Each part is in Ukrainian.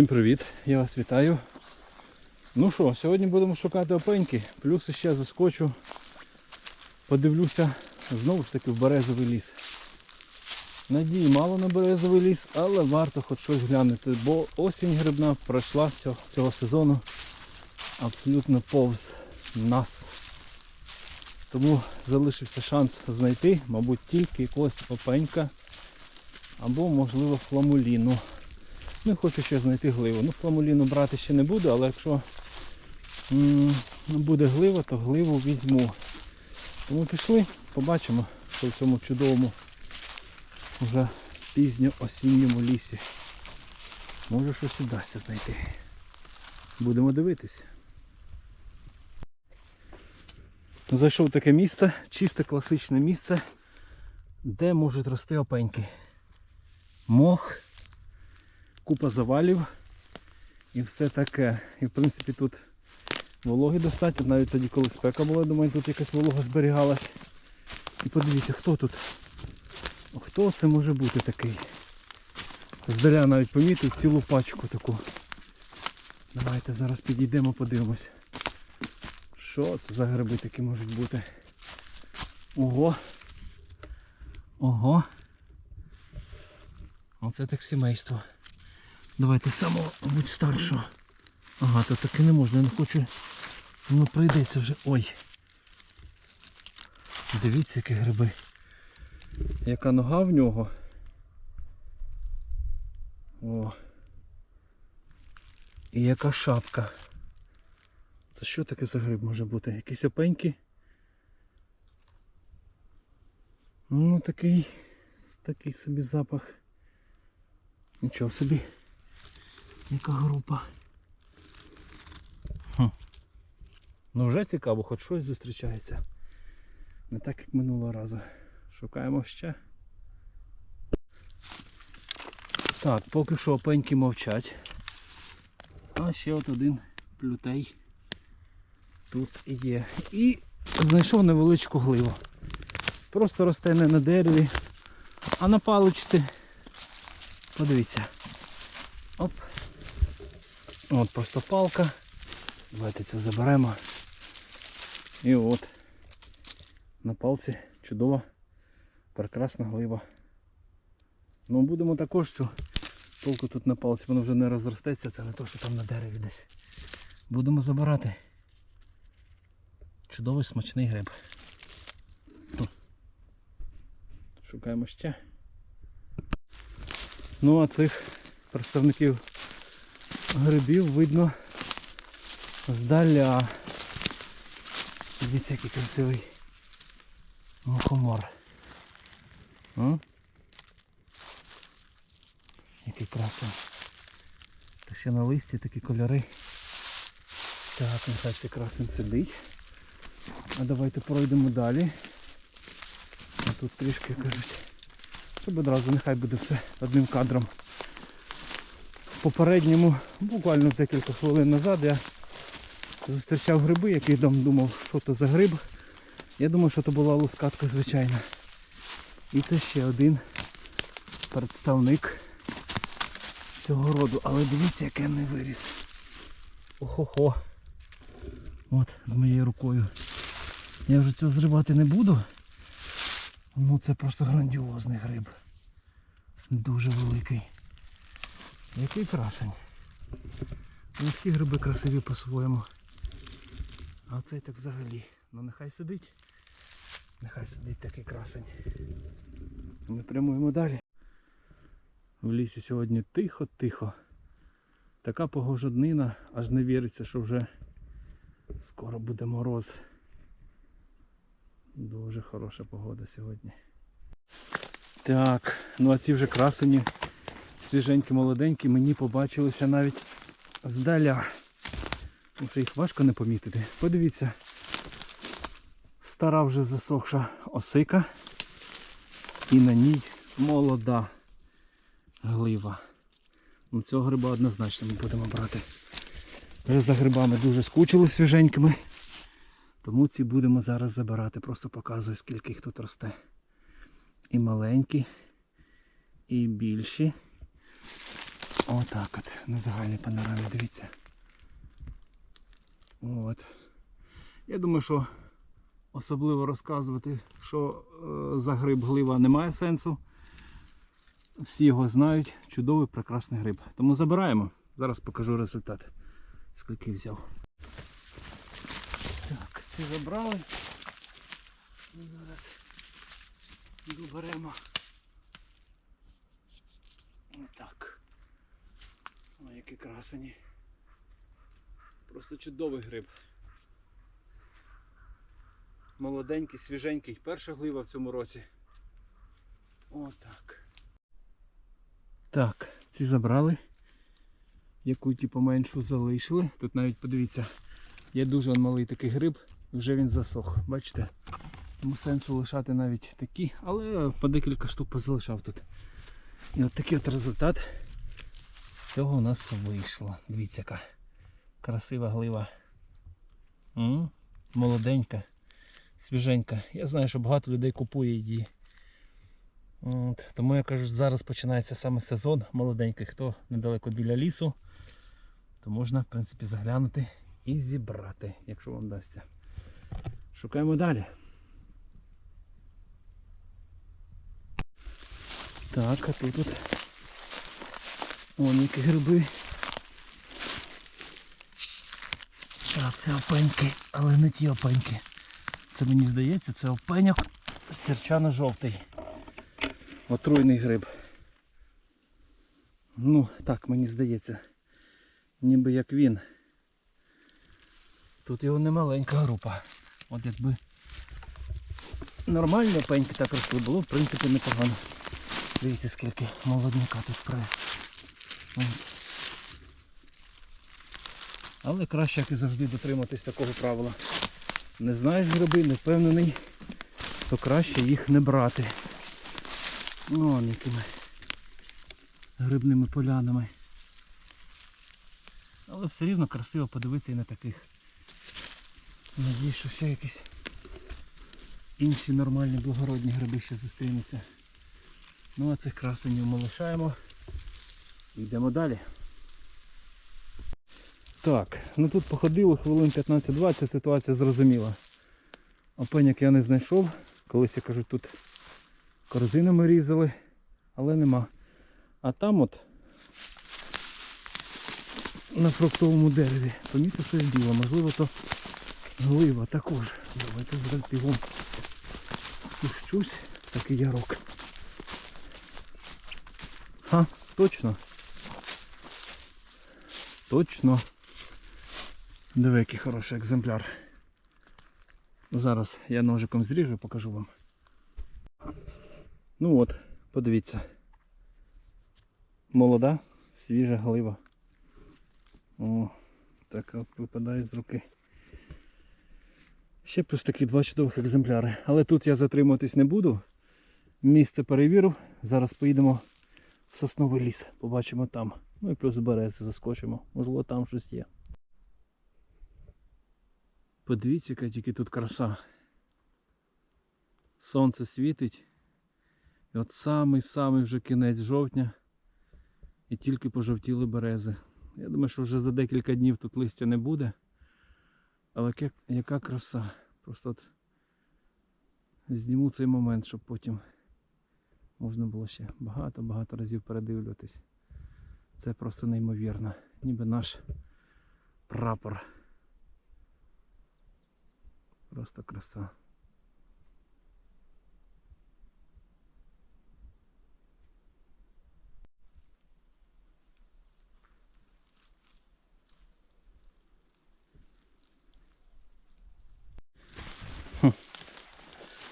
Всім привіт, я вас вітаю. Ну що, сьогодні будемо шукати опеньки, плюс ще заскочу, подивлюся знову ж таки в березовий ліс. Надії мало на березовий ліс, але варто хоч щось глянути, бо осінь грибна пройшла цього, цього сезону абсолютно повз нас. Тому залишився шанс знайти, мабуть, тільки якогось опенька або, можливо, фламуліну. Ну, хочу ще знайти гливу. Ну, фламуліну брати ще не буду, але якщо м, буде глива, то гливу візьму. Тому пішли, побачимо, що в цьому чудовому вже пізньо осінньому лісі. Може щось вдасться знайти. Будемо дивитись. Зайшов в таке місце, чисте класичне місце, де можуть рости опеньки. Мох купа завалів і все таке. І в принципі тут вологи достатньо, навіть тоді, коли спека була, думаю, тут якась волога зберігалась. І подивіться, хто тут? Хто це може бути такий? Здаля навіть помітив цілу пачку таку. Давайте зараз підійдемо, подивимось. Що це за гриби такі можуть бути? Ого! Ого! Оце так сімейство. Давайте самого, мабуть, старшого. Ага, то таки не можна, я не хочу. Ну прийдеться вже. Ой. Дивіться, які гриби. Яка нога в нього. О. І яка шапка. Це що таке за гриб може бути? Якісь опеньки? Ну такий, такий собі запах. Нічого собі. Яка група. Хм. Ну вже цікаво, хоч щось зустрічається. Не так як минулого разу. Шукаємо ще. Так, поки що опеньки мовчать. А ще от один плютей тут є. І знайшов невеличку гливу. Просто росте не на дереві, а на паличці. Подивіться. Оп. От просто палка. Давайте цю заберемо. І от. На палці чудова, прекрасна глиба. Ну будемо також цю палку тут на палці, воно вже не розростеться, це не то, що там на дереві десь. Будемо забирати. Чудовий смачний гриб. Шукаємо ще. Ну а цих представників грибів видно здаля. Дивіться, який красивий мухомор. А? Який красивий. Та ще на листі такі кольори. Так, нехай цей красень сидить. А давайте пройдемо далі. Тут трішки кажуть. Щоб одразу нехай буде все одним кадром. Попередньому, буквально декілька хвилин назад я зустрічав гриби, який там думав, що то за гриб. Я думав, що то була лускатка звичайна. І це ще один представник цього роду. Але дивіться, який не виріс. Охо-хо. От, з моєю рукою. Я вже цього зривати не буду. Ну це просто грандіозний гриб. Дуже великий. Який красень. Ну всі гриби красиві по-своєму. А цей так взагалі. Ну нехай сидить. Нехай сидить такий красень. Ми прямуємо далі. В лісі сьогодні тихо-тихо. Така погожоднина, аж не віриться, що вже скоро буде мороз. Дуже хороша погода сьогодні. Так, ну а ці вже красені, свіженькі, молоденькі, мені побачилися навіть здаля. Тому що їх важко не помітити. Подивіться, стара вже засохша осика і на ній молода глива. Ну, Цього гриба однозначно ми будемо брати. Вже за грибами дуже скучили свіженькими. Тому ці будемо зараз забирати. Просто показую, скільки їх тут росте. І маленькі, і більші. Отак от, на загальній панорамі, дивіться. От. Я думаю, що особливо розказувати, що е, за гриб глива немає сенсу. Всі його знають, чудовий, прекрасний гриб. Тому забираємо. Зараз покажу результат. Скільки взяв. Так, ці забрали. Зараз доберемо. Отак. Які красені. Просто чудовий гриб. Молоденький, свіженький. Перша глива в цьому році. Отак. Так, ці забрали. Яку ті поменшу залишили. Тут навіть подивіться, є дуже малий такий гриб, вже він засох. Бачите? Тому сенсу лишати навіть такі, але по декілька штук позалишав тут. І от такий от результат цього у нас вийшло. Дивіться, яка красива глива. М? Молоденька, свіженька. Я знаю, що багато людей купує її. От, тому я кажу, зараз починається саме сезон молоденький. Хто недалеко біля лісу, то можна, в принципі, заглянути і зібрати, якщо вам вдасться. Шукаємо далі. Так, а тут от Вон які гриби. Так, це опеньки, але не ті опеньки. Це мені здається, це опеньок сірчано-жовтий. Отруйний гриб. Ну, так мені здається. Ніби як він. Тут його не маленька група. От якби нормальні опеньки так росли, було в принципі непогано. Дивіться скільки молодняка тут пре. Але краще, як і завжди, дотриматись такого правила. Не знаєш гриби, не впевнений, то краще їх не брати. Ну, якими грибними полянами. Але все рівно красиво подивитися і на таких. Надіюсь, що ще якісь інші нормальні благородні гриби ще зустрінуться. Ну а цих красенів ми лишаємо. Йдемо далі. Так, ну тут походили хвилин 15-20, ситуація зрозуміла. Опеняк я не знайшов. Колись я кажу, тут корзинами різали, але нема. А там от на фруктовому дереві помітив щось біле, можливо то глива також. Давайте зараз бігом спущусь такий ярок. Ха, точно. Точно. Диви, який хороший екземпляр. Зараз я ножиком зріжу і покажу вам. Ну от, подивіться. Молода, свіжа глива. О, так от випадає з руки. Ще плюс такі два чудових екземпляри. Але тут я затримуватись не буду. Місце перевірив. Зараз поїдемо в сосновий ліс. Побачимо там. Ну і плюс берези заскочимо. Можливо там щось є. Подивіться, яка тільки тут краса. Сонце світить. І от самий-самий вже кінець жовтня. І тільки пожовтіли берези. Я думаю, що вже за декілька днів тут листя не буде. Але яка, краса. Просто от зніму цей момент, щоб потім можна було ще багато-багато разів передивлюватись. Це просто неймовірно. Ніби наш прапор. Просто краса.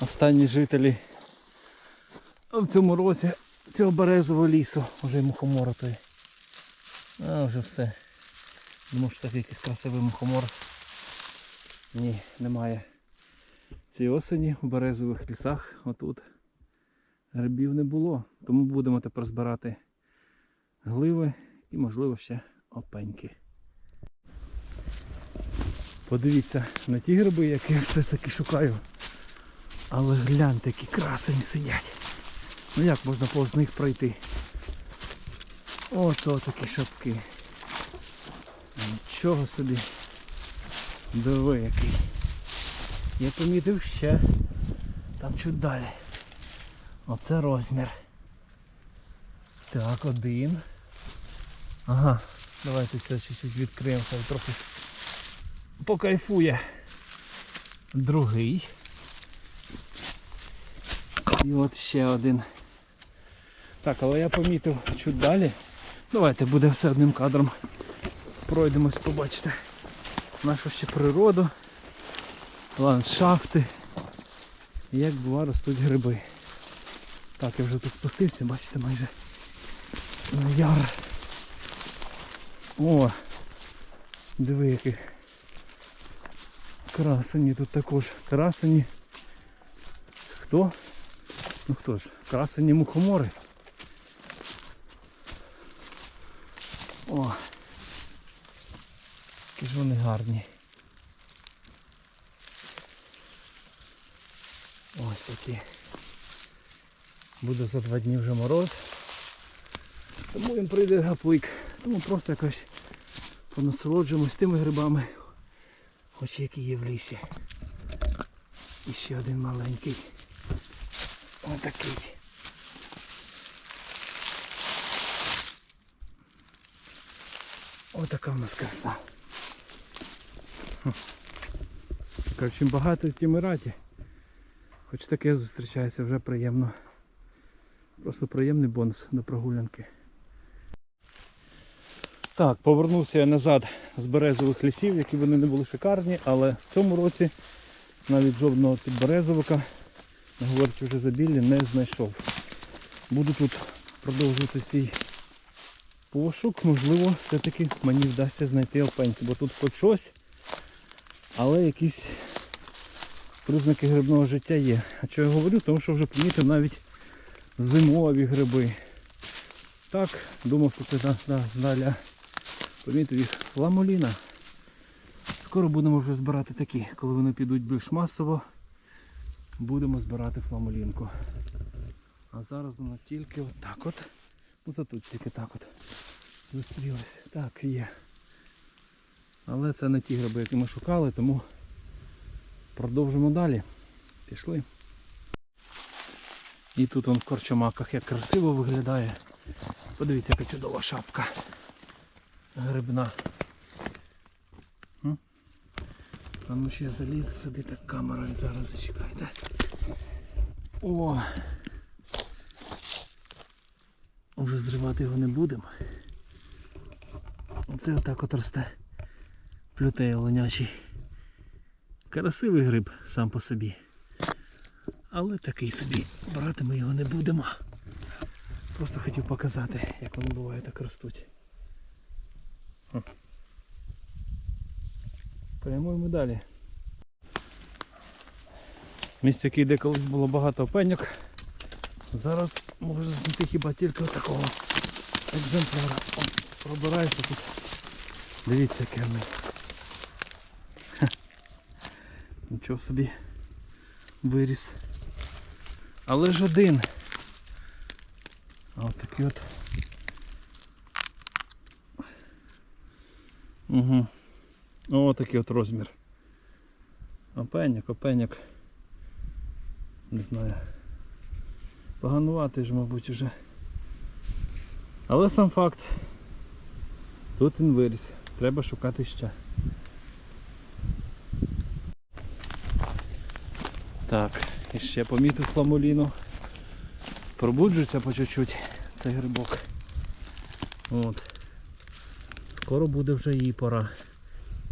Останні жителі в цьому році цього березового лісу, вже мухомора той. А вже все. Думав, що це якийсь красивий мухомор. Ні, немає. Цієї осені в березових лісах отут грибів не було. Тому будемо тепер збирати гливи і можливо ще опеньки. Подивіться на ті гриби, які я все таки шукаю. Але гляньте, які красені сидять. Ну як можна повз них пройти? Ото такі шапки. Нічого собі. Диви який. Я помітив ще. Там чуть далі. Оце розмір. Так, один. Ага, давайте це чуть-чуть відкриємо, хай трохи покайфує. Другий. І от ще один. Так, але я помітив чуть далі. Давайте буде все одним кадром. Пройдемось, побачите нашу ще природу, ландшафти. І як бува ростуть гриби. Так, я вже тут спустився, бачите, майже на яр. О! Диви які красені тут також. Красені. Хто? Ну хто ж? Красені мухомори. О! Які ж вони гарні. Ось які. Буде за два дні вже мороз. Тому їм прийде гаплик. Тому просто якось понасолоджуємось тими грибами, хоч які є в лісі. І ще один маленький. Отакий. Отака в нас краса. Хм. Коротше, багато в Тімираті. Хоч таке зустрічається, вже приємно. Просто приємний бонус до прогулянки. Так, повернувся я назад з березових лісів, які вони не були шикарні, але в цьому році навіть жодного підберезовика, не говорячи вже за білі, не знайшов. Буду тут продовжувати свій пошук, можливо, все-таки мені вдасться знайти опеньки, бо тут хоч щось, але якісь признаки грибного життя є. А що я говорю, тому що вже помітив навіть зимові гриби. Так, думав, що це да, да, далі. Помітив їх ламоліна. Скоро будемо вже збирати такі, коли вони підуть більш масово, будемо збирати фламолінку. А зараз воно тільки отак от. Ну це тут тільки так от. Зустрілися. Так, є. Але це не ті гриби, які ми шукали, тому продовжимо далі. Пішли. І тут он в корчомаках як красиво виглядає. Подивіться, яка чудова шапка. Грибна. А ну ще я залізу сюди так камерою зараз зачекайте. О! Вже зривати його не будемо. Оце отак от росте. Плютеє оленячий. Красивий гриб сам по собі. Але такий собі. Брати ми його не будемо. Просто хотів показати, як вони буває так ростуть. Прямуємо далі. Місце, яке де колись було багато пеньок. Зараз можу знайти хіба тільки такого екземпляра. О, пробираюся тут. Дивіться, яке. Нічого собі виріс. Але ж один. А от такий от. Угу. О, такий от розмір. Опеняк, опеняк. Не знаю. Погануватий ж, мабуть, уже. Але сам факт. Тут він виріс. Треба шукати ще. Так, і ще помітив фламуліну. Пробуджується по чуть-чуть цей грибок. От. Скоро буде вже її пора.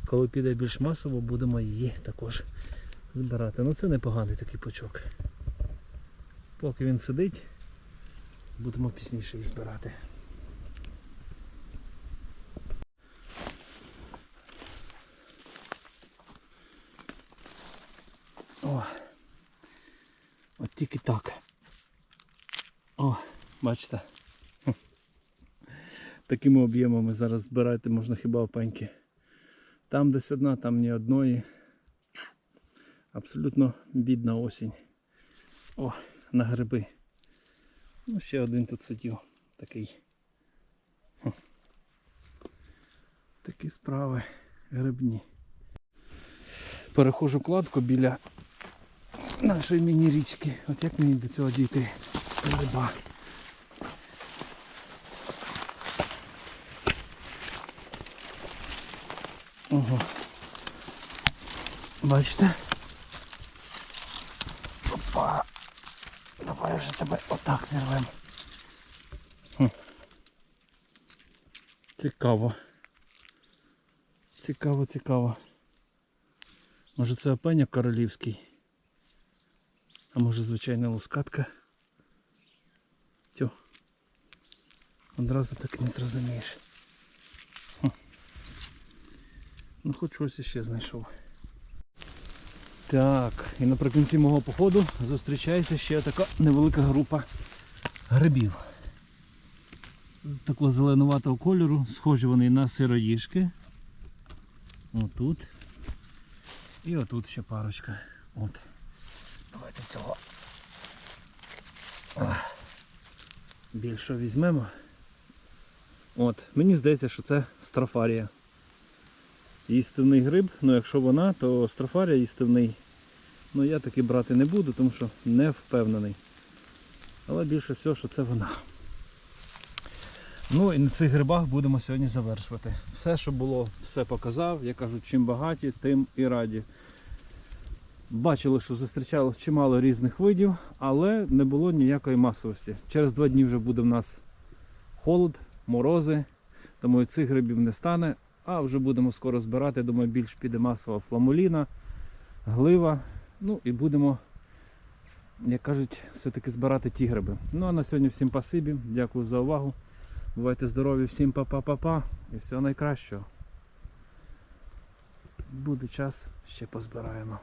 Коли піде більш масово, будемо її також збирати. Ну це непоганий такий пучок. Поки він сидить, будемо пізніше її збирати. О, от тільки так. О, бачите. Такими об'ємами зараз збирати можна хіба опеньки. Там десь одна, там ні одної. Абсолютно бідна осінь. О, на гриби. Ну, ще один тут сидів такий. Такі справи грибні. Перехожу кладку біля нашої міні-річки. От як мені до цього дійти? Гриба. Ого. Бачите? Давай вже тебе отак зірвем. Хм. Цікаво. Цікаво, цікаво. Може це опеня королівський? А може звичайна лускатка? Тьо. Одразу так не зрозумієш. Ну хоч щось іще знайшов. Так, і наприкінці мого походу зустрічається ще така невелика група грибів. Такого зеленуватого кольору, схожі вони на сироїжки. Отут. І отут ще парочка. От. Давайте цього. Більше візьмемо. От, мені здається, що це страфарія. Їстивний гриб, ну якщо вона, то страфарія їстивний. Ну я таки брати не буду, тому що не впевнений. Але більше всього, що це вона. Ну і на цих грибах будемо сьогодні завершувати. Все, що було, все показав. Я кажу, чим багаті, тим і раді. Бачили, що зустрічалось чимало різних видів, але не було ніякої масовості. Через два дні вже буде в нас холод, морози, тому і цих грибів не стане. А вже будемо скоро збирати. Думаю, більш піде масова фламуліна, глива. Ну і будемо, як кажуть, все-таки збирати ті гриби. Ну а на сьогодні всім пасибі. Дякую за увагу. Бувайте здорові, всім па-па-па-па і всього найкращого. Буде час, ще позбираємо.